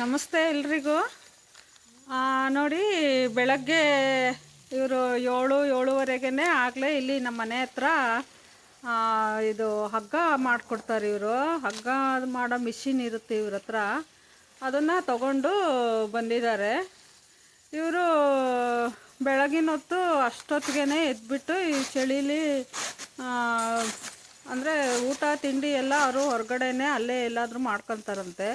ನಮಸ್ತೆ ಎಲ್ರಿಗೂ. ನೋಡಿ, ಬೆಳಗ್ಗೆ ಇವರು ಏಳು ಏಳುವರೆಗೆ ಆಗಲೇ ಇಲ್ಲಿ ನಮ್ಮ ಮನೆ ಹತ್ರ ಇದು ಹಗ್ಗ ಮಾಡಿಕೊಡ್ತಾರೆ ಇವರು. ಹಗ್ಗ ಮಾಡೋ ಮಿಷಿನ್ ಇರುತ್ತೆ ಇವ್ರ ಹತ್ರ. ಅದನ್ನು ತಗೊಂಡು ಬಂದಿದ್ದಾರೆ. ಇವರು ಬೆಳಗಿನ ಹೊತ್ತು ಅಷ್ಟೊತ್ತಿಗೆ ಎದ್ಬಿಟ್ಟು ಈ ಚಳಿಲಿ ಅಂದರೆ ಊಟ, ತಿಂಡಿ ಎಲ್ಲ ಅವರು ಹೊರಗಡೆನೆ ಅಲ್ಲೇ ಎಲ್ಲಾದರೂ ಮಾಡ್ಕೊತಾರಂತೆ.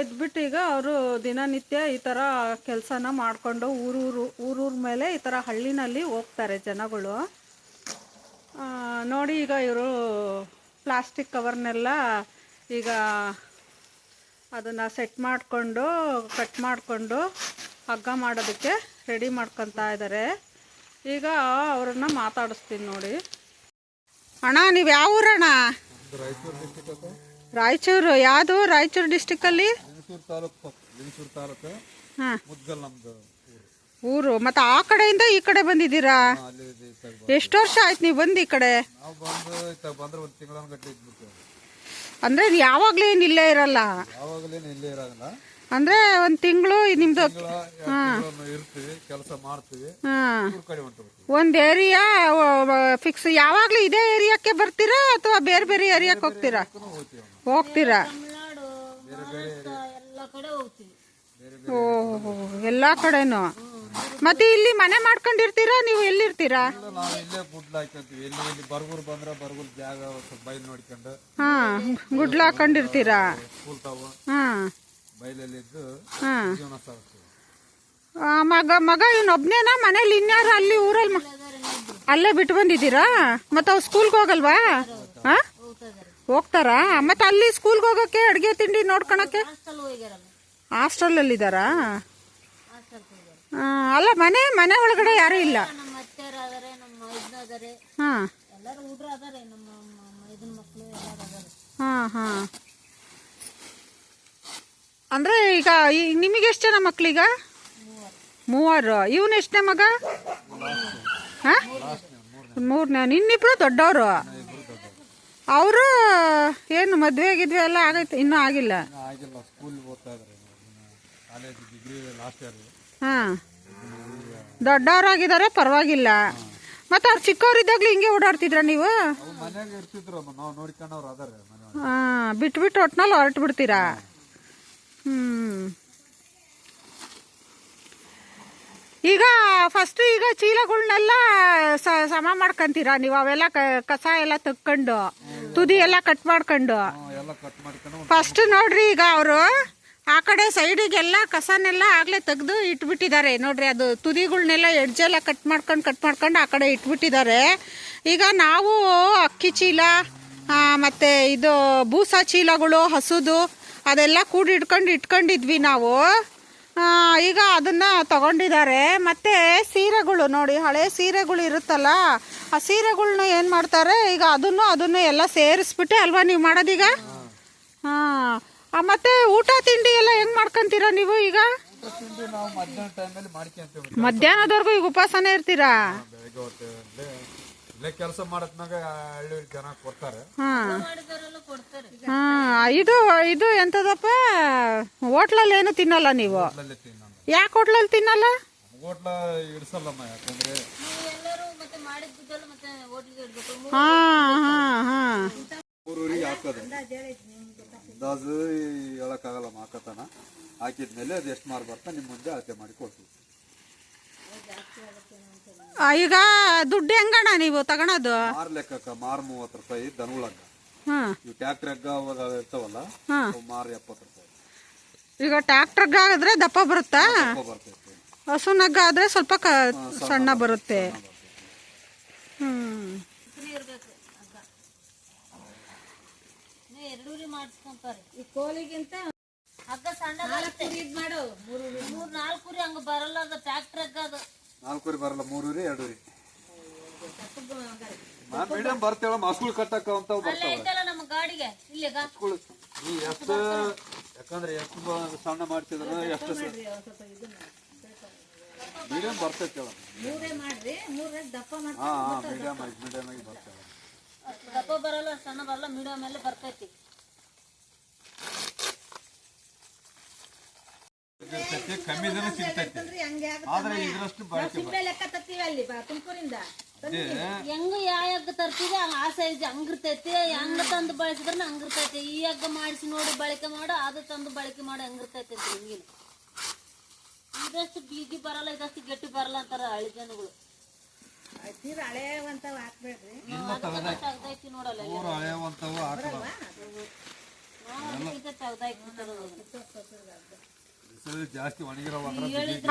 ಎದ್ಬಿಟ್ಟು ಈಗ ಅವರು ದಿನನಿತ್ಯ ಈ ಥರ ಕೆಲಸನ ಮಾಡಿಕೊಂಡು ಊರೂರು, ಊರೂರ ಮೇಲೆ ಈ ಥರ ಹಳ್ಳಿನಲ್ಲಿ ಹೋಗ್ತಾರೆ ಜನಗಳು. ನೋಡಿ ಈಗ ಇವರು ಪ್ಲಾಸ್ಟಿಕ್ ಕವರ್ನೆಲ್ಲ ಈಗ ಅದನ್ನು ಸೆಟ್ ಮಾಡಿಕೊಂಡು, ಕಟ್ ಮಾಡಿಕೊಂಡು ಹಗ್ಗ ಮಾಡೋದಕ್ಕೆ ರೆಡಿ ಮಾಡ್ಕೊತಾ ಇದ್ದಾರೆ ಈಗ ಅವ್ರನ್ನ ಮಾತಾಡಿಸ್ತೀನಿ ನೋಡಿ. ಅಣ್ಣ, ನೀವು ಯಾವ ಊರಣ್ಣ? ರಾಯಚೂರು ಯಾವುದು ರಾಯಚೂರು ಡಿಸ್ಟಿಕ್ಕಲ್ಲಿ ಅಲ್ಲಿ? ತಾಲೂಕು ಲಿಂಗಸೂರು ತಾಲೂಕು ಹಾಂ. ಮುದ್ಗಲ್ ನಮ್ದು ಊರು. ಮತ್ತೆ ಆ ಕಡೆಯಿಂದ ಈ ಕಡೆ ಬಂದಿದ್ದೀರಾ? ಎಷ್ಟು ವರ್ಷ ಆಯ್ತು ನೀವು ಬಂದು ಈ ಕಡೆ? ಅಂದ್ರೆ ಯಾವಾಗ್ಲೂ ಏನು ಇಲ್ಲೇ ಇರಲ್ಲ? ಅಂದರೆ ಒಂದು ತಿಂಗಳು ನಿಮ್ಮದು ಹಾಂ. ಇರ್ತೀವಿ ಕೆಲಸ ಮಾಡ್ತೀವಿ. ಹಾಂ. ಊರ್ ಕಡೆ ಹೊಂಟೋಗ್ತೀವಿ ಒಂದು ಏರಿಯಾ ಫಿಕ್ಸ್ ಯಾವಾಗಲೂ ಇದೇ ಏರಿಯಾಕ್ಕೆ ಬರ್ತೀರಾ ಅಥವಾ ಬೇರೆ ಬೇರೆ ಏರಿಯಾಕ್ಕೆ ಹೋಗ್ತೀರಾ? ಹೋಗ್ತೀವಿ ಹೋಗ್ತೀರಾ? ಎಲ್ಲ ಓ ಎಲ್ಲ ಕಡೆನೂ? ಮತ್ತೆ ಇಲ್ಲಿ ಮನೆ ಮಾಡ್ಕೊಂಡಿರ್ತೀರಾ? ನೀವು ಎಲ್ಲಿರ್ತೀರಾ? ಇಲ್ಲ, ನಾವು ಇಲ್ಲೇ ಗುಡ್ಲ ಹಾಕ್ಯಂತೀವಿ ಎಲ್ಲಿ ಇಲ್ಲಿ ಬರ್ಗೂರ್ ಬಂದ್ರೆ ಬರ್ಗೂರ್ ಜಾಗ ಸ್ವಲ್ಪ ಬೈಲ್ ನೋಡ್ಕೊಂಡು. ಹಾಂ ಗುಡ್ಲ ಹಾಕೊಂಡಿರ್ತೀರಾ? ಸ್ಕೂಲ್ ತಾವು. ಹಾಂ. ಜೀವನ ಸಾಗಿಸ್ತೀವಿ ಮಗ ಮಗ ಇವನೊಬ್ನೇನ ಮನೇಲಿ ಇನ್ಯಾರು ಅಲ್ಲಿ ಊರಲ್ಲಿ ಮ- ಅಲ್ಲೇ ಬಿಟ್ಟು ಬಂದಿದ್ದೀರಾ? ಮತ್ತೆ ಅವ್ರು ಸ್ಕೂಲ್ಗೆ ಹೋಗಲ್ವಾ? ಹಾ ಹೋಗ್ತಾರಾ? ಮತ್ತೆ ಅಲ್ಲಿ ಸ್ಕೂಲ್ಗೆ ಹೋಗೋಕ್ಕೆ ಅಡುಗೆ ತಿಂಡಿ ನೋಡ್ಕೊಳಕ್ಕೆ? ಹಾಸ್ಟೆಲ್ ಹೋಗ್ಯಾರಲ್ಲ ಹಾಸ್ಟೆಲಲ್ಲಿದ್ದಾರಾ? ಹಾಸ್ಟೆಲ್ ಹೋಗ್ಯಾರ ಅಲ್ಲ ಮನೆ ಮನೆ ಒಳಗಡೆ ಯಾರೂ ಇಲ್ಲ. ನಮ್ಮ ಅತ್ತೆಯರು ಅದಾರೆ ನಮ್ಮ ಮೈದ್ನ ಅದಾರೆ ಹಾಂ. ಎಲ್ಲರೂ ಹುಡ್ರು ಅದಾರೆ ನಮ್ಮ ಮೈದನ ಮಕ್ಕಳು ಎಲ್ಲರೂ ಅದಾರೆ. ಹಾಂ ಹಾಂ. ಅಂದರೆ ಈಗ ನಿಮಗೆ ಎಷ್ಟು ಜನ ಮಕ್ಕಳೀಗ ಮೂವರು. ಇವನು ಎಷ್ಟನೇ ಮಗ? ಹಾಂ? ಮೂರನೇ. ಇನ್ನಿಬ್ರು ದೊಡ್ಡವರು? ಅವರು ಏನು ಮದುವೆ ಆಗಿದ್ವಿ ಎಲ್ಲ ಆಗೈತೆ ಇನ್ನೂ ಆಗಿಲ್ಲ? ಹಾಂ. ದೊಡ್ಡವರಾಗಿದ್ದಾರೆ ಪರವಾಗಿಲ್ಲ. ಮತ್ತೆ ಅವ್ರು ಚಿಕ್ಕವರಿದ್ದಾಗಲೂ ಹಿಂಗೆ ಓಡಾಡ್ತಿದ್ರ ನೀವು. ಹಾಂ ಬಿಟ್ಬಿಟ್ಟು ಒಟ್ನಲ್ಲಿ ಹೊರಟು ಬಿಡ್ತೀರಾ? ಈಗ ಫಸ್ಟ್ ಈಗ ಚೀಲಗಳನ್ನೆಲ್ಲ ಸಮ ಮಾಡ್ಕೊಂತೀರಾ ನೀವು? ಅವೆಲ್ಲ ಕಸ ಎಲ್ಲ ತಕ್ಕೊಂಡು ತುದಿ ಎಲ್ಲ ಕಟ್ ಮಾಡ್ಕೊಂಡು. ಫಸ್ಟ್ ನೋಡ್ರಿ ಈಗ ಅವರು ಆ ಕಡೆ ಸೈಡಿಗೆಲ್ಲ ಕಸನೆಲ್ಲ ಆಗಲೇ ತೆಗೆದು ಇಟ್ಬಿಟ್ಟಿದ್ದಾರೆ. ನೋಡ್ರಿ ಅದು ತುದಿಗಳನ್ನೆಲ್ಲ ಎಡ್ಜೆಲ್ಲ ಕಟ್ ಮಾಡ್ಕೊಂಡು ಕಟ್ ಮಾಡ್ಕೊಂಡು ಆ ಕಡೆ ಇಟ್ಬಿಟ್ಟಿದ್ದಾರೆ. ಈಗ ನಾವು ಅಕ್ಕಿ ಚೀಲ ಮತ್ತೆ ಇದು ಬೂಸಾ ಚೀಲಗಳು ಹಸುದು ಅದೆಲ್ಲ ಕೂಡಿ ಇಟ್ಕೊಂಡು ಇಟ್ಕೊಂಡಿದ್ವಿ ನಾವು. ಈಗ ಅದನ್ನ ತಗೊಂಡಿದ್ದಾರೆ. ಮತ್ತೆ ಸೀರೆಗಳು ನೋಡಿ ಹಳೆ ಸೀರೆಗಳು ಇರುತ್ತಲ್ಲ ಆ ಸೀರೆಗಳನ್ನ ಏನು ಮಾಡ್ತಾರೆ ಈಗ ಅದನ್ನು ಅದನ್ನು ಎಲ್ಲ ಸೇರಿಸ್ಬಿಟ್ಟೆ ಅಲ್ವಾ ನೀವು ಮಾಡೋದೀಗ? ಹಾಂ. ಮತ್ತೆ ಊಟ ತಿಂಡಿ ಎಲ್ಲ ಹೆಂಗೆ ಮಾಡ್ಕೊಂತೀರಾ ನೀವು ಈಗ? ಮಧ್ಯಾಹ್ನದವರೆಗೂ ಈಗ ಉಪವಾಸನೇ ಇರ್ತೀರಾ? ಇಲ್ಲೇ ಕೆಲಸ ಮಾಡತ್ನಾಗ ಹಳ್ಳಿ ಜನ ಕೊಡ್ತಾರೆ. ಹಾಂ. ಇದು ಇದು ಎಂಥದಪ್ಪ ಹೋಟ್ಲಲ್ಲಿ ಏನು ತಿನ್ನಲ್ಲ ನೀವು? ಹೋಟ್ಲಲ್ಲಿ ತಿನ್ನೋಣ ಯಾಕೆ ಹೋಟ್ಲಲ್ಲಿ ತಿನ್ನಲ್ಲ? ಹೋಟ್ಲ ಇಡ್ಸಲ್ಲಮ್ಮ ಯಾಕಂದ್ರೆ ನೀವು ಎಲ್ಲರೂ ಮತ್ತೆ ಮಾಡಿದ್ದೆಲ್ಲ ಮತ್ತೆ ಹೋಟ್ಲಿಗೆ ಇಡ್ಬೇಕು. ಹಾಂ ಹಾಂ ಹಾಂ. ಊರೂರಿಗೆ ಹಾಕೋದು. ಅಂದಾಜು ಹೇಳಕ್ಕಾಗಲ್ಲಮ್ಮ ಹಾಕತನ ಹಾಕಿದ್ಮೇಲೆ ಅದು ಎಷ್ಟು ಮಾರು ಬರ್ತಾ ನಿಮ್ಮ ಮುಂದೆ ಅಳತೆ ಮಾಡಿ ಕೊಡ್ತೀವಿ. ಆ, ಈಗ ದುಡ್ಡು ಹೆಂಗಣ್ಣ ನೀವು ತಗೊಳೋದು? ಮಾರ್ ಲೆಕ್ಕಕ್ಕ ಮಾರ್ ಮೂವತ್ತು ರೂಪಾಯಿ ದನಗಳಕ್ಕ ಹಾಂ. ಇವು ಟ್ಯಾಕ್ಟ್ರ್ ಹಗ್ಗ ಅವಾಗ ಇರ್ತಾವಲ್ಲ ಹಾಂ. ಅವು ಮಾರ್ ಎಪ್ಪತ್ತು ರೂಪಾಯಿ. ಈಗ ಟ್ಯಾಕ್ಟ್ರಿಗೆ ಆದ್ರೆ ದಪ್ಪ ಬರುತ್ತಾ? ದಪ್ಪ ಬರ್ತೈತೆ. ಹಸುನಗ್ಗ ಆದ್ರೆ ಸ್ವಲ್ಪ ಕ ಸಣ್ಣ ಬರುತ್ತೆ ಹ್ಮ್ ಇರ್ಬೇಕು ಹಗ್ಗ ನೀವು ಎರಡೂರಿ ಮಾಡಿಸ್ಕೊಂತಾರೆ ಈ ಕೋಲಿಗಿಂತ ಹಗ್ಗ ಸಣ್ಣ ಮೂರು ಮೂರ್ ನಾಲ್ಕು ಕುರಿ ಹಂಗ ಬರಲ್ಲ ಅದು ಟ್ರ್ಯಾಕ್ಟರ್ ಹಗ್ಗ ಅದು. ನಾಲ್ಕೂರಿ ಬರಲ್ಲ ಮೂರೂರಿ ಎರಡೂರಿ ಮೀಡಿಯಂ ಬರ್ತೇಳ ಮಸ್ಕುಳ್ ಕಟ್ಟಕ್ಕ ಅಂತ ಬರ್ತಾವ. ನೀ ಎಷ್ಟು ಯಾಕಂದ್ರೆ ಎಷ್ಟು ಬ- ಸಣ್ಣ ಮಾಡ್ತಿದ್ರ ಎಷ್ಟು ಮೀಡಿಯಂ ಬರ್ತೈತೆ ಹಾ ಮೀಡಿಯಂ ಆಗಿ ಮೀಡಿಯಂ ಆಗಿ ಬರ್ತೇವೆ. ದಪ್ಪ ಬರಲ್ಲ ಸಣ್ಣ ಬರಲ್ಲ ಮೀಡಿಯಂ ಎಲ್ಲ ಬರ್ತೈತಿ. ಕಮ್ಮಿ ಸಿಗ್ತೈತಿ ಆದ್ರೆ ಇದ್ರಷ್ಟು ಬಳಕೆ ಬ- ಲೆಕ್ಕ ತತ್ತೀವಿ ಅಲ್ಲಿ ತುಮಕೂರಿಂದ ಅದೇ ಹೆಂಗ ಯಾವ ಹಗ್ಗ ತರ್ತೀವಿ ಹಂಗ ಆ ಸೈಜ್ ಹಂಗಿರ್ತೈತಿ ಹೆಂಗ ತಂದು ಬಳಸಿದ್ರ ಹಂಗಿರ್ತೈತಿ ಈ ಹಗ್ಗ ಮಾಡಿಸಿ ನೋಡಿ ಬಳಕೆ ಮಾಡು ಅದು ತಂದು ಬಳಕೆ ಮಾಡು ಹಂಗಿರ್ತೈತಿ ಅಂತ ಹಿಂಗಿಲ್ಲ ಇದಷ್ಟು ಬೀಗಿ ಬರಲ್ಲ ಇದಷ್ಟು ಗಟ್ಟಿ ಬರಲ್ಲ ಅಂತಾರ ಹಳ್ಳಿ ಜನಗಳು ತೀರ ಹಳೆವಂತ ಹಾಕ್ಬೇಡ್ರಿ ತೆಗ್ದಾಕಿ ನೋಡಲ್ಲ ಮೂರು ಹಳೆಯವಂತವು ಹಾಕಲ್ಲ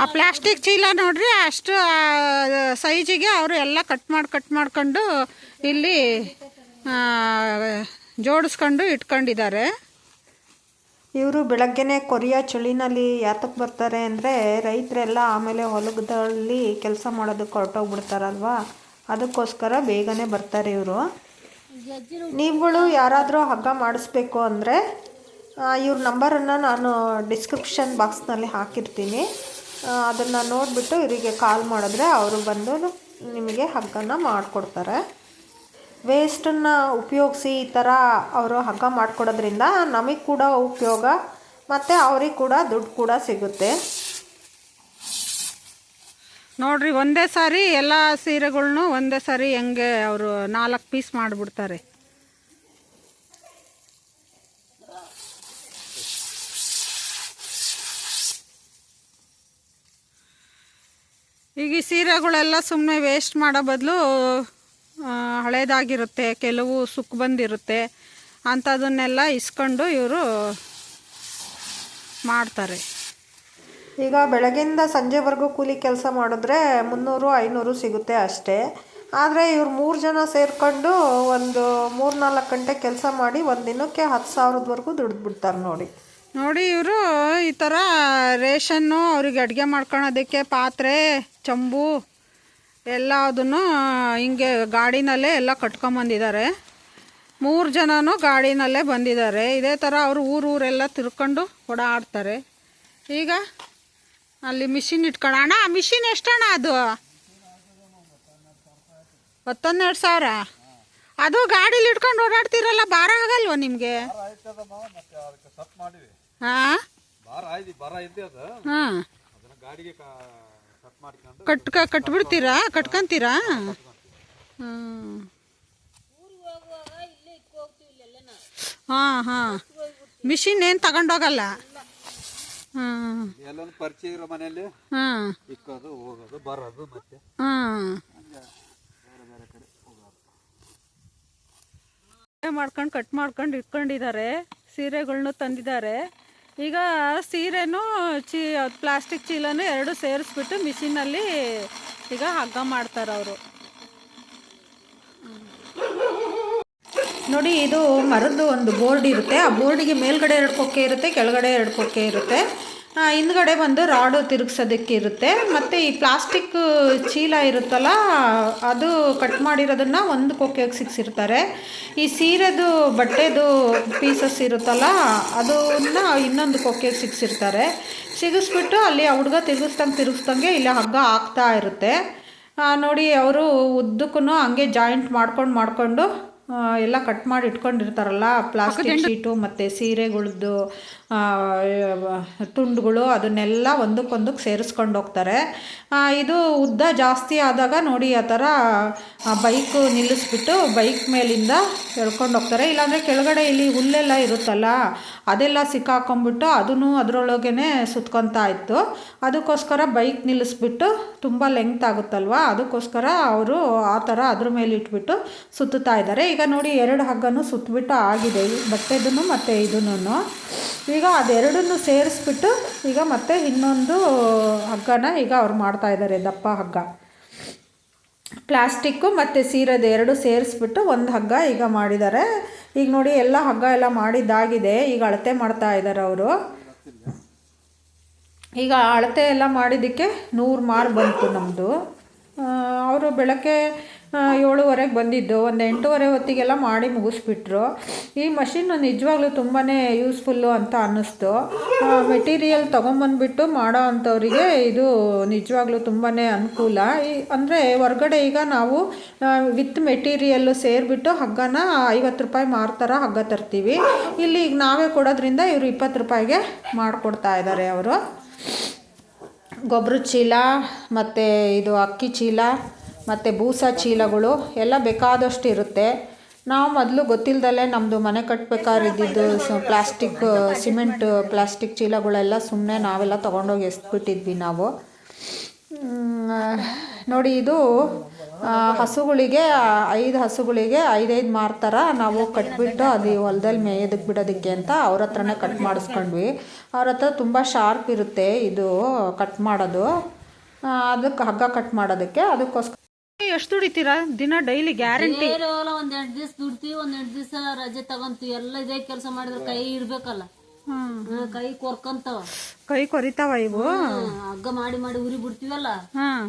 ಆ ಪ್ಲಾಸ್ಟಿಕ್ ಚೀಲ ನೋಡ್ರಿ, ಅಷ್ಟು ಸೈಜಿಗೆ ಅವರು ಎಲ್ಲ ಕಟ್ ಮಾಡಿ, ಕಟ್ ಮಾಡ್ಕೊಂಡು ಇಲ್ಲಿ ಜೋಡಿಸ್ಕೊಂಡು ಇಟ್ಕೊಂಡಿದ್ದಾರೆ. ಇವರು ಬೆಳಗ್ಗೆನೇ ಕೊರಿಯಾ ಚಳಿನಲ್ಲಿ ಯಾತಕ್ಕೆ ಬರ್ತಾರೆ ಅಂದರೆ ರೈತರೆಲ್ಲ ಆಮೇಲೆ ಹೊಲದಲ್ಲಿ ಕೆಲಸ ಮಾಡೋದಕ್ಕೆ ಹೊರಟೋಗ್ಬಿಡ್ತಾರಲ್ವಾ? ಅದಕ್ಕೋಸ್ಕರ ಬೇಗನೆ ಬರ್ತಾರೆ ಇವರು. ನೀವುಗಳು ಯಾರಾದರೂ ಹಗ್ಗ ಮಾಡಿಸ್ಬೇಕು ಅಂದರೆ ಇವ್ರ ನಂಬರನ್ನು ನಾನು ಡಿಸ್ಕ್ರಿಪ್ಷನ್ ಬಾಕ್ಸ್ನಲ್ಲಿ ಹಾಕಿರ್ತೀನಿ. ಅದನ್ನು ನೋಡಿಬಿಟ್ಟು ಇವರಿಗೆ ಕಾಲ್ ಮಾಡಿದ್ರೆ ಅವರು ಬಂದು ನಿಮಗೆ ಹಗ್ಗನ ಮಾಡಿಕೊಡ್ತಾರೆ. ವೇಸ್ಟನ್ನು ಉಪಯೋಗಿಸಿ ಈ ಥರ ಅವರು ಹಗ್ಗ ಮಾಡಿಕೊಡೋದ್ರಿಂದ ನಮಗೆ ಕೂಡ ಉಪಯೋಗ ಮತ್ತು ಅವ್ರಿಗೆ ಕೂಡ ದುಡ್ಡು ಕೂಡ ಸಿಗುತ್ತೆ. ನೋಡ್ರಿ, ಒಂದೇ ಸಾರಿ ಎಲ್ಲ ಸೀರೆಗಳ್ನು ಒಂದೇ ಸಾರಿ ಹೆಂಗೆ ಅವರು ನಾಲ್ಕು ಪೀಸ್ ಮಾಡಿಬಿಡ್ತಾರೆ. ಈಗ ಈ ಸೀರೆಗಳೆಲ್ಲ ಸುಮ್ಮನೆ ವೇಸ್ಟ್ ಮಾಡೋ ಬದಲು ಹಳೇದಾಗಿರುತ್ತೆ ಕೆಲವು ಸುಕ್ ಬಂದಿರುತ್ತೆ ಅಂಥದನ್ನೆಲ್ಲ ಇಸ್ಕೊಂಡು ಇವರು ಮಾಡ್ತಾರೆ. ಈಗ ಬೆಳಗಿಂದ ಸಂಜೆವರೆಗೂ ಕೂಲಿ ಕೆಲಸ ಮಾಡಿದ್ರೆ ಮುನ್ನೂರು ಐನೂರು ಸಿಗುತ್ತೆ ಅಷ್ಟೇ. ಆದರೆ ಇವ್ರು ಮೂರು ಜನ ಸೇರಿಕೊಂಡು ಒಂದು ಮೂರು ನಾಲ್ಕು ಗಂಟೆ ಕೆಲಸ ಮಾಡಿ ಒಂದು ದಿನಕ್ಕೆ ಹತ್ತು ಸಾವಿರದವರೆಗೂ ದುಡ್ದು ಬಿಡ್ತಾರೆ ನೋಡಿ. ನೋಡಿ ಇವರು ಈ ಥರ ರೇಷನ್ನು ಅವ್ರಿಗೆ ಅಡುಗೆ ಮಾಡ್ಕೊಳೋದಕ್ಕೆ ಪಾತ್ರೆ ಚಂಬು ಎಲ್ಲ ಅದನ್ನು ಹಿಂಗೆ ಗಾಡಿನಲ್ಲೇ ಎಲ್ಲ ಕಟ್ಕೊಂಬಂದಿದ್ದಾರೆ. ಮೂರು ಜನನೂ ಗಾಡಿನಲ್ಲೇ ಬಂದಿದ್ದಾರೆ. ಇದೇ ಥರ ಅವರು ಊರು ಊರೆಲ್ಲ ತಿರ್ಕೊಂಡು ಓಡಾಡ್ತಾರೆ. ಈಗ ಅಲ್ಲಿ ಮಿಷಿನ್ ಇಟ್ಕೊಂಡು ಅಣ್ಣ ಮಿಷಿನ್ ಎಷ್ಟಣ್ಣ ಅದು? ಹತ್ತೊಂದೆರಡು ಸಾವಿರ? ಅದು ಗಾಡೀಲಿ ಇಟ್ಕೊಂಡು ಓಡಾಡ್ತಿರಲ್ಲ ಭಾರ ಆಗಲ್ವಾ ನಿಮಗೆ? ಹಾಂ? ಹಾಂ. ಕಟ್ಕ ಕಟ್ಬಿಡ್ತೀರಾ? ಕಟ್ಕೊಂತೀರಾ? ಹಾಂ ಹಾಂ. ಮಿಷಿನ್ ಏನು ತಗೊಂಡೋಗಲ್ಲ. ಹಾಂ ಎಲ್ಲೊಂದು ಪರಿಚಯ ಇರೋ ಮನೆಯಲ್ಲಿ ಹಾಂ ಇಕ್ಕೋದು ಹೋಗೋದು ಬರೋದು ಮತ್ತೆ. ಹಾಂ ಮಾಡ್ಕೊಂಡು ಕಟ್ ಮಾಡ್ಕೊಂಡು ಇಟ್ಕೊಂಡಿದ್ದಾರೆ. ಸೀರೆಗಳನ್ನೂ ತಂದಿದ್ದಾರೆ. ಈಗ ಸೀರೆನೂ ಚೀ ಪ್ಲಾಸ್ಟಿಕ್ ಚೀಲನೂ ಎರಡು ಸೇರಿಸ್ಬಿಟ್ಟು ಮಿಷಿನಲ್ಲಿ ಈಗ ಹಗ್ಗ ಮಾಡ್ತಾರೆ ಅವರು ನೋಡಿ, ಇದು ಮರದ್ದು ಒಂದು ಬೋರ್ಡ್ ಇರುತ್ತೆ. ಆ ಬೋರ್ಡಿಗೆ ಮೇಲ್ಗಡೆ ಎರಡು ಕೊಕ್ಕೆ ಇರುತ್ತೆ, ಕೆಳಗಡೆ ಎರಡು ಕೊಕ್ಕೆ ಇರುತ್ತೆ. ಹಿಂದ್ಗಡೆ ಬಂದು ರಾಡು ತಿರುಗಿಸೋದಕ್ಕೆ ಇರುತ್ತೆ. ಮತ್ತು ಈ ಪ್ಲಾಸ್ಟಿಕ್ ಚೀಲ ಇರುತ್ತಲ್ಲ, ಅದು ಕಟ್ ಮಾಡಿರೋದನ್ನು ಒಂದು ಕೊಕ್ಕೆಗೆ ಸಿಕ್ಸಿರ್ತಾರೆ. ಈ ಸೀರೆದು, ಬಟ್ಟೆದು ಪೀಸಸ್ ಇರುತ್ತಲ್ಲ, ಅದನ್ನ ಇನ್ನೊಂದು ಕೊಕ್ಕೆಗೆ ಸಿಕ್ಸಿರ್ತಾರೆ. ಸಿಗಿಸ್ಬಿಟ್ಟು ಅಲ್ಲಿ ಆ ಹುಡುಗ ತಿರುಗಿಸ್ದಂಗೆ ತಿರುಗಿಸ್ದಂಗೆ ಇಲ್ಲಿ, ಹಗ್ಗ ಆಗ್ತಾ ಇರುತ್ತೆ. ನೋಡಿ, ಅವರು ಉದ್ದಕ್ಕೂ ಹಂಗೆ ಜಾಯಿಂಟ್ ಮಾಡ್ಕೊಂಡು ಮಾಡಿಕೊಂಡು ಎಲ್ಲ ಕಟ್ ಮಾಡಿ ಇಟ್ಕೊಂಡಿರ್ತಾರಲ್ಲ ಪ್ಲಾಸ್ಟಿಕ್ ಶೀಟು ಮತ್ತು ಸೀರೆಗಳದ್ದು ತುಂಡುಗಳು ಅದನ್ನೆಲ್ಲ ಒಂದಕ್ಕೊಂದಕ್ಕೆ ಸೇರಿಸ್ಕೊಂಡು ಹೋಗ್ತಾರೆ. ಇದು ಉದ್ದ ಜಾಸ್ತಿ ಆದಾಗ ನೋಡಿ ಆ ಥರ ಬೈಕು ನಿಲ್ಲಿಸ್ಬಿಟ್ಟು ಬೈಕ್ ಮೇಲಿಂದ ಎಳ್ಕೊಂಡು ಹೋಗ್ತಾರೆ. ಇಲ್ಲಾಂದರೆ ಕೆಳಗಡೆ ಇಲ್ಲಿ ಹುಲ್ಲೆಲ್ಲ ಇರುತ್ತಲ್ಲ ಅದೆಲ್ಲ ಸಿಕ್ಕಾಕೊಂಡ್ಬಿಟ್ಟು ಅದನ್ನು ಅದರೊಳಗೇ ಸುತ್ಕೊತಾ ಇತ್ತು. ಅದಕ್ಕೋಸ್ಕರ ಬೈಕ್ ನಿಲ್ಲಿಸ್ಬಿಟ್ಟು ತುಂಬ ಲೆಂತ್ ಆಗುತ್ತಲ್ವ? ಅದಕ್ಕೋಸ್ಕರ ಅವರು ಆ ಥರ ಅದ್ರ ಮೇಲೆ ಇಟ್ಬಿಟ್ಟು ಸುತ್ತುತ್ತಾ ಇದ್ದಾರೆ. ಈಗ ನೋಡಿ ಎರಡು ಹಗ್ಗನೂ ಸುತ್ತಬಿಟ್ಟು ಆಗಿದೆ. ಬಟ್ಟೆದೂ ಮತ್ತು ಇದನ್ನು. ಈಗ ಅದೆರಡನ್ನು ಸೇರಿಸ್ಬಿಟ್ಟು ಈಗ ಮತ್ತೆ ಇನ್ನೊಂದು ಹಗ್ಗನ ಈಗ ಅವ್ರು ಮಾಡ್ತಾ ಇದ್ದಾರೆ ದಪ್ಪ ಹಗ್ಗ. ಪ್ಲಾಸ್ಟಿಕ್ಕು ಮತ್ತು ಸೀರೆದು ಎರಡು ಸೇರಿಸ್ಬಿಟ್ಟು ಒಂದು ಹಗ್ಗ ಈಗ ಮಾಡಿದ್ದಾರೆ ಈಗ ನೋಡಿ ಎಲ್ಲ ಹಗ್ಗ ಎಲ್ಲ ಮಾಡಿದ್ದಾಗಿದೆ. ಈಗ ಅಳತೆ ಮಾಡ್ತಾ ಇದ್ದಾರೆ ಅವರು. ಈಗ ಅಳತೆ ಎಲ್ಲ ಮಾಡಿದ್ದಕ್ಕೆ ನೂರು ಮಾರು ಬಂತು ನಮ್ಮದು ಅವರು ಬೆಳಗ್ಗೆ ಏಳುವರೆಗೆ ಬಂದಿದ್ದು. ಒಂದು ಎಂಟೂವರೆ ಹೊತ್ತಿಗೆಲ್ಲ ಮಾಡಿ ಮುಗಿಸ್ಬಿಟ್ರು. ಈ ಮಷಿನ್ನು ನಿಜವಾಗ್ಲೂ ತುಂಬಾ ಯೂಸ್ಫುಲ್ಲು ಅಂತ ಅನ್ನಿಸ್ತು. ಮೆಟೀರಿಯಲ್ ತೊಗೊಂಬಂದ್ಬಿಟ್ಟು ಮಾಡೋ ಅಂಥವ್ರಿಗೆ ಇದು ನಿಜವಾಗ್ಲೂ ತುಂಬಾ ಅನುಕೂಲ. ಈ, ಅಂದರೆ ಹೊರ್ಗಡೆ ಈಗ ನಾವು ವಿತ್ ಮೆಟೀರಿಯಲ್ಲು ಸೇರಿಬಿಟ್ಟು ಹಗ್ಗನ ಐವತ್ತು ರೂಪಾಯಿ ಮಾರ್ತಾರ ಹಗ್ಗ ತರ್ತೀವಿ. ಇಲ್ಲಿ ಈಗ ನಾವೇ ಕೊಡೋದ್ರಿಂದ ಇವರು ಇಪ್ಪತ್ತು ರೂಪಾಯಿಗೆ ಮಾಡಿಕೊಡ್ತಾ ಇದ್ದಾರೆ ಅವರು. ಗೊಬ್ಬರ ಚೀಲ, ಮತ್ತು ಇದು ಅಕ್ಕಿ ಚೀಲ ಮತ್ತು ಬೂಸಾ ಚೀಲಗಳು ಎಲ್ಲ ಬೇಕಾದಷ್ಟು ಇರುತ್ತೆ. ನಾವು ಮೊದಲು ಗೊತ್ತಿಲ್ಲದಲ್ಲೇ ನಮ್ಮದು ಮನೆ ಕಟ್ಬೇಕಾದ್ರೆ ಇದ್ದಿದ್ದು ಪ್ಲಾಸ್ಟಿಕ್, ಸಿಮೆಂಟ್, ಪ್ಲಾಸ್ಟಿಕ್ ಚೀಲಗಳೆಲ್ಲ ಸುಮ್ಮನೆ ನಾವೆಲ್ಲ ತೊಗೊಂಡೋಗಿ ಎಸ್ಬಿಟ್ಟಿದ್ವಿ ನಾವು. ನೋಡಿ ಇದು ಹಸುಗಳಿಗೆ, ಐದು ಹಸುಗಳಿಗೆ ಐದೈದು ಮಾರ್ತಾರ ನಾವು ಕಟ್ಬಿಟ್ಟು ಅದು ಹೊಲದಲ್ಲಿ ಮೇಯೋದಕ್ಕೆ ಬಿಡೋದಕ್ಕೆ ಅಂತ ಅವ್ರ ಹತ್ರನೇ ಕಟ್ ಮಾಡಿಸ್ಕೊಂಡ್ವಿ. ಅವ್ರ ಹತ್ರ ತುಂಬ ಶಾರ್ಪ್ ಇರುತ್ತೆ ಇದು ಕಟ್ ಮಾಡೋದು. ಅದಕ್ಕೆ ಹಗ್ಗ ಕಟ್ ಮಾಡೋದಕ್ಕೆ ಅದಕ್ಕೋಸ್ಕರ ಎಷ್ಟು ದುಡಿತೀರಾ? ದಿನ ಡೈಲಿ ಗ್ಯಾರಂಟಿ. ಹೊಲ ಒಂದ್ ಎಂಟ್ ದಿವ್ಸ ದುಡ್ತೀವಿ ಒಂದ್ ಎರಡು ದಿವಸ ರಜೆ ತಗೊಂತೀವಿ. ಎಲ್ಲ ಇದೇ ಕೆಲಸ ಮಾಡಿದ್ರೆ ಕೈ ಇರ್ಬೇಕಲ್ಲ. ಹ್ಮ್, ಕೈ ಕೊರ್ಕಂತವ. ಕೈ ಕೊರಿತಾವ ಇವು? ಹ್ಮ್, ಹಗ್ಗ ಮಾಡಿ ಮಾಡಿ ಉರಿ ಬಿಡ್ತೀವಲ್ಲ? ಹಾಂ.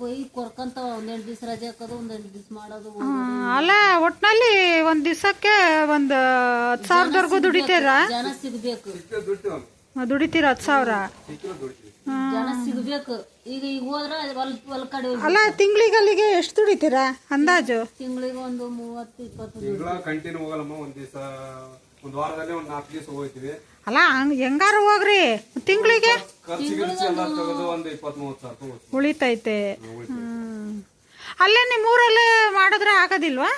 ಕೈ ಕೊರ್ಕಂತವ. ಒಂದೆರಡು ದಿವಸ ದಿವ್ಸ ರಜೆ ಹಾಕೋದು ಒಂದೆರಡು ದಿವಸ ದಿವ್ಸ ಮಾಡೋದು ಅಲ್ಲ ಒಟ್ನಲ್ಲಿ ಒಂದು ದಿವಸಕ್ಕೆ ಒಂದು ಹತ್ತು ಸಾವಿರದವರೆಗೂ ದುಡಿತೀರ? ಜನ ಸಿಗ್ಬೇಕು. ದುಡಿತೀರ ಹತ್ತು ಸಾವಿರ? ಜನ ಸಿಗ್ಬೇಕು. ಈಗ ಈಗ ಹೋದ್ರ ಹೊಲ್ ಹೊಲ್ ಕಡೆ ಅಲ್ಲ ತಿಂಗಳಿಗಲ್ಲಿಗೆ ಎಷ್ಟು ದುಡಿತೀರಾ ಅಂದಾಜು? ತಿಂಗಳಿಗೆ ಒಂದು ಮೂವತ್ತು ಇಪ್ಪತ್ತು ತಿಂಗಳ ಕಂಟಿನ್ಯೂ ಹೋಗಲ್ಲಮ್ಮ ಒಂದ್ ದಿವಸ ಒಂದ್ ವಾರದಲ್ಲಿ ಒಂದ್ ನಾಲ್ಕು ದಿವಸ ಹೋಗ್ತೀವಿ. ಅಲ್ಲ ಹಂಗ್ ಹೆಂಗಾರು ಹೋಗ್ರಿ ತಿಂಗಳಿಗೆ? ಖರ್ಚು ಗಿರ್ಚು ಎಲ್ಲ ತೆಗೆದು ಒಂದ್ ಇಪ್ಪತ್ತ್ ಮೂವತ್ತು ಸಾವಿರ ರೂಪಾಯಿ ಹೋಗ್ತೀವಿ. ಉಳಿತೈತೆ. ಹ್ಮ್. ಅಲ್ಲೇ ನಿಮ್ಮ ಊರಲ್ಲೇ ಮಾಡಿದ್ರೆ ಆಗೋದಿಲ್ವಾ?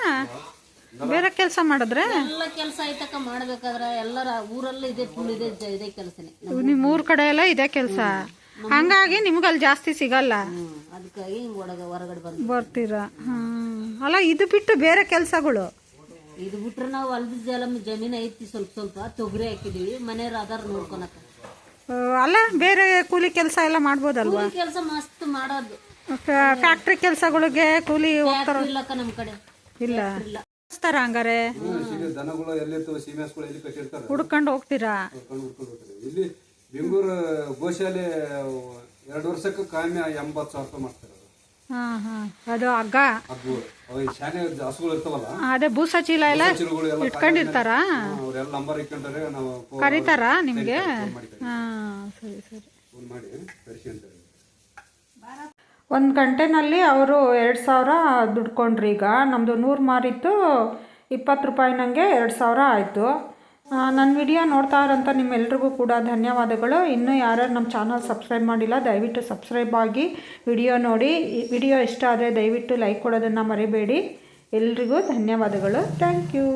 ಬೇರೆ ಕೆಲಸ ಮಾಡಿದ್ರೆ? ಎಲ್ಲ ಕೆಲಸ ಐತಕ್ಕ ಮಾಡ್ಬೇಕಾದ್ರೆ ಎಲ್ಲರ ಊರಲ್ಲೇ ಇದೆ ಫುಲ್ ಇದೆ ಜ- ಇದೇ ಕೆಲಸನೇ. ನಿಮ್ಮ ಊರ್ ಕಡೆ ಎಲ್ಲ ಇದೆ ಕೆಲಸ? ಹಂಗಾಗಿ ನಿಮ್ಗಲ್ಲಿ ಜಾಸ್ತಿ ಸಿಗಲ್ಲ. ಅದಕ್ಕಾಗಿ ಹಿಂಗ್ ಒಳಗ ಹೊರಗಡೆ ಬರ್ತೀರಾ? ಹ್ಮ್. ಅಲ್ಲ ಇದು ಬಿಟ್ಟು ಬೇರೆ ಕೆಲಸಗಳು? ಇದು ಬಿಟ್ರೆ ನಾವು ಹೊಲದ ಜಲ ಜಮೀನ್ ಐತಿ ಸ್ವಲ್ಪ ಸ್ವಲ್ಪ ತೊಗರಿ ಹಾಕಿದೀವಿ ಮನೆಯವ್ರು ಅದಾರ ನೋಡ್ಕೊಳಕ. ಅಲ್ಲ ಬೇರೆ ಕೂಲಿ ಕೆಲಸ ಎಲ್ಲ ಮಾಡ್ಬೋದಲ್ವಾ? ಕೆಲಸ ಮಸ್ತ್ ಮಾಡೋದು. ಫ್ಯಾಕ್ಟ್ರಿ ಕೆಲಸಗಳಿಗೆ ಕೂಲಿ ಹೋಗ್ತಾರ? ಇಲ್ಲಕ್ಕ ನಮ್ಮ ಕಡೆ. ಇಲ್ಲ. ಕಳಿಸ್ತಾರ ಹಂಗಾರೆ? ಹುಡ್ಕೊಂಡು ಹೋಗ್ತೀರಾ? ಬೆಂಗಳೂರು ಗೋಶಾಲೆ ಎರಡು ವರ್ಷಕ್ಕೆ ಕಡಿಮೆ ಎಂಬತ್ತು ಸಾವಿರ ರೂಪಾಯಿ ಮಾಡ್ತಾರೆ ಹಾ ಹಾ. ಅದು ಹಗ್ಗ. ಅದು ಅವು ಶಾನೆ ಹಸುಗಳು ಇರ್ತಾವಲ್ಲ? ಅದೇ ಬೂಸ ಚೀಲ ಎಲ್ಲ ಎಲ್ಲ ಇಟ್ಕೊಂಡಿರ್ತಾರ? ಅವರೆಲ್ಲ ನಂಬರ್ ಇಟ್ಕೊಂಡ್ರೆ ನಾವು ಫೋನ್ ಕರೀತಾರ ನಿಮ್ಗೆ? ಹಾ ಸರಿ ಸರಿ. ಫೋನ್ ಮಾಡಿ ಕರ್ಸ್ಕೊಂತಾರೆ ಒಂದು ಗಂಟೆನಲ್ಲಿ ಅವರು ಎರಡು ಸಾವಿರ ದುಡ್ಕೊಂಡ್ರಿ ಈಗ. ನಮ್ಮದು ನೂರು ಮಾರಿತ್ತು ಇಪ್ಪತ್ತು ರೂಪಾಯಿ ನಂಗೆ ಎರಡು ಸಾವಿರ ಆಯಿತು. ನನ್ನ ವಿಡಿಯೋ ನೋಡ್ತಾ ಇರೋಂಥ ನಿಮ್ಮೆಲ್ರಿಗೂ ಕೂಡ ಧನ್ಯವಾದಗಳು. ಇನ್ನೂ ಯಾರ್ಯಾರು ನಮ್ಮ ಚಾನಲ್ ಸಬ್ಸ್ಕ್ರೈಬ್ ಮಾಡಿಲ್ಲ, ದಯವಿಟ್ಟು ಸಬ್ಸ್ಕ್ರೈಬ್ ಆಗಿ ವಿಡಿಯೋ ನೋಡಿ. ವಿಡಿಯೋ ಇಷ್ಟ ಆದರೆ ದಯವಿಟ್ಟು ಲೈಕ್ ಕೊಡೋದನ್ನು ಮರಿಬೇಡಿ. ಎಲ್ರಿಗೂ ಧನ್ಯವಾದಗಳು. Thank you.